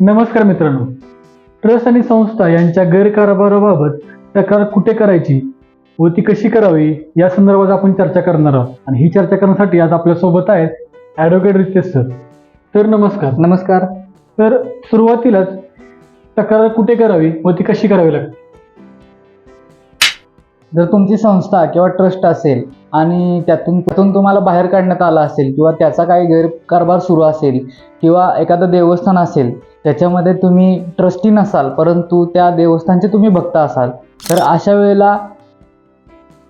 नमस्कार मित्रांनो. ट्रस्ट आणि संस्था यांच्या गैरकारभाराबाबत तक्रार कुठे करायची व ती कशी करावी या संदर्भात आपण चर्चा करणार आहोत. आणि ही चर्चा करण्यासाठी आज आपल्यासोबत आहेत ॲडव्होकेट रितेश सर तर नमस्कार. नमस्कार. तर सुरुवातीलाच तक्रार कुठे करावी व ती कशी करावी लागते? जर तुमची संस्था किंवा ट्रस्ट असेल आणि त्यातून त्यातून तुम्हाला बाहेर काढण्यात आला असेल किंवा त्याचा काही गैरकारभार सुरू असेल किंवा एखादं देवस्थान असेल त्याच्यामध्ये तुम्ही ट्रस्टी नसाल परंतु त्या देवस्थानचे तुम्ही भक्त असाल तर अशा वेळेला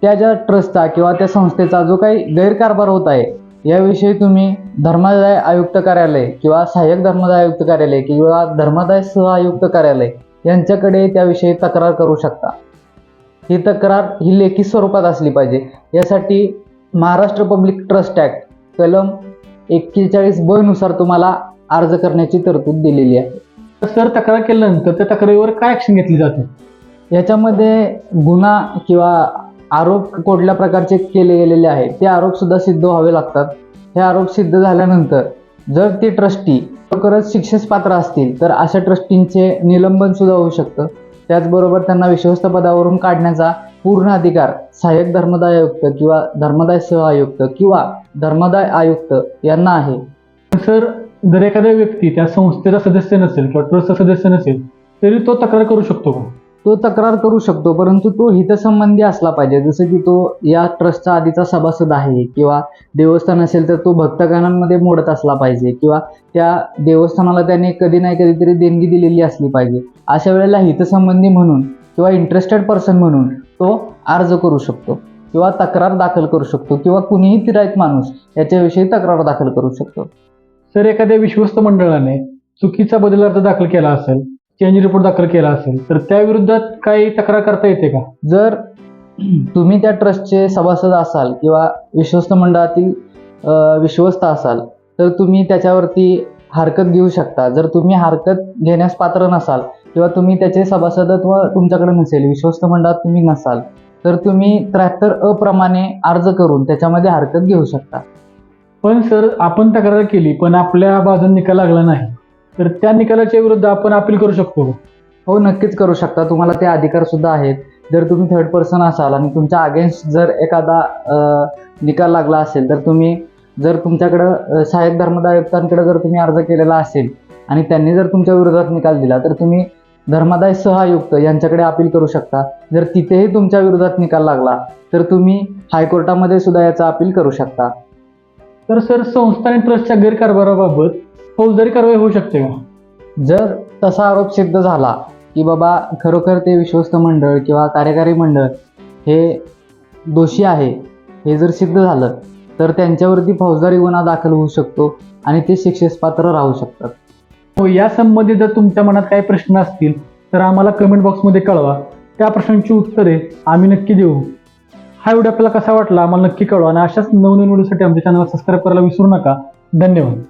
त्या ज्या ट्रस्टचा किंवा त्या संस्थेचा जो काही गैरकारभार होत आहे याविषयी तुम्ही धर्मादाय आयुक्त कार्यालय किंवा सहाय्यक धर्मादाय आयुक्त कार्यालय किंवा धर्मादाय सह आयुक्त कार्यालय यांच्याकडे त्याविषयी तक्रार करू शकता. ही तक्रार ही लेखी स्वरूपात असली पाहिजे. यासाठी महाराष्ट्र पब्लिक ट्रस्ट ॲक्ट कलम एक्केचाळीस ब नुसार तुम्हाला अर्ज करण्याची तरतूद दिलेली आहे. तर सर तक्रार केल्यानंतर त्या तक्रारीवर काय ॲक्शन घेतली जाते? याच्यामध्ये गुन्हा किंवा आरोप कुठल्या प्रकारचे केले गेलेले आहेत ते आरोप सुद्धा सिद्ध व्हावे लागतात. हे आरोप सिद्ध झाल्यानंतर जर ते ट्रस्टी लवकरच शिक्षेस पात्र असतील तर अशा ट्रस्टींचे निलंबन सुद्धा होऊ शकतं. त्याचबरोबर त्यांना विश्वस्त पदावरून काढण्याचा पूर्ण अधिकार सहाय्यक धर्मदाय आयुक्त किंवा धर्मदाय सह आयुक्त किंवा धर्मदाय आयुक्त यांना आहे. सर जर एखादा व्यक्ती त्या संस्थेचा सदस्य नसेल किंवा ट्रस्टचा सदस्य नसेल तरी तो तक्रार करू शकतो का? तो तक्रार करू शकतो परंतु तो हितसंबंधी असला पाहिजे. जसं की तो या ट्रस्टचा आधीचा सभासद आहे किंवा देवस्थान असेल तर तो भक्तगणांमध्ये मोडत असला पाहिजे किंवा त्या देवस्थानाला त्याने कधी नाही कधीतरी देणगी दिलेली असली पाहिजे. अशा वेळेला हितसंबंधी म्हणून किंवा इंटरेस्टेड पर्सन म्हणून तो अर्ज करू शकतो किंवा तक्रार दाखल करू शकतो किंवा कुणीही तिरायत माणूस याच्याविषयी तक्रार दाखल करू शकतो. सर एखाद्या विश्वस्त मंडळाने चुकीचा बदल अर्ज दाखल केला असेल चेंज रिपोर्ट दाखल केला असेल तर त्या विरोधात काही तक्रार करता येते का? जर तुम्ही त्या ट्रस्टचे सभासद असाल किंवा विश्वस्त मंडळातील विश्वस्त असाल तर तुम्ही त्याच्यावरती हरकत घेऊ शकता. जर तुम्ही हरकत घेण्यास पात्र नसाल किंवा तुम्ही त्याचे सभासदत्व तुमच्याकडे नसेल विश्वस्त मंडळात तुम्ही नसाल तर तुम्ही त्र्याहत्तर अप्रमाणे अर्ज करून त्याच्यामध्ये हरकत घेऊ शकता. पण सर आपण तक्रार केली पण आपल्या बाजून निकाल लागला नाही. तर त्या निकालाच्या विरुद्ध आपण अपील करू शकतो? हो नक्कीच करू शकता. तुम्हाला ते अधिकार सुद्धा आहेत. जर तुम्ही थर्ड पर्सन असाल आणि तुमच्या अगेन्स्ट जर एखादा निकाल लागला असेल तर तुम्ही जर तुमच्याकडं सहाय्यक धर्मदाय आयुक्तांकडे जर तुम्ही अर्ज केलेला असेल आणि त्यांनी जर तुमच्या विरोधात निकाल दिला तर तुम्ही धर्मादाय सह आयुक्त यांच्याकडे अपील करू शकता. जर तिथेही तुमच्या विरोधात निकाल लागला तर तुम्ही हायकोर्टामध्ये सुद्धा याचा अपील करू शकता. तर सर संस्था आणि ट्रस्टच्या गैरकारभाराबाबत फौजदारी कारवाई होऊ शकते का? जर तसा आरोप सिद्ध झाला की बाबा खरोखर ते विश्वस्त मंडळ किंवा कार्यकारी मंडळ हे दोषी आहे हे जर सिद्ध झालं तर त्यांच्यावरती फौजदारी गुन्हा दाखल होऊ शकतो आणि ते शिक्षेस पात्र राहू शकतात. हो या संबंधी जर तुमच्या मनात काही प्रश्न असतील तर आम्हाला कमेंट बॉक्समध्ये कळवा. त्या प्रश्नांची उत्तरे आम्ही नक्की देऊ. हा व्हिडिओ आपल्याला कसा वाटला आम्हाला नक्की कळवा आणि अशाच नवनवीन व्हिडिओसाठी आमच्या चॅनलला सबस्क्राईब करायला विसरू नका. धन्यवाद.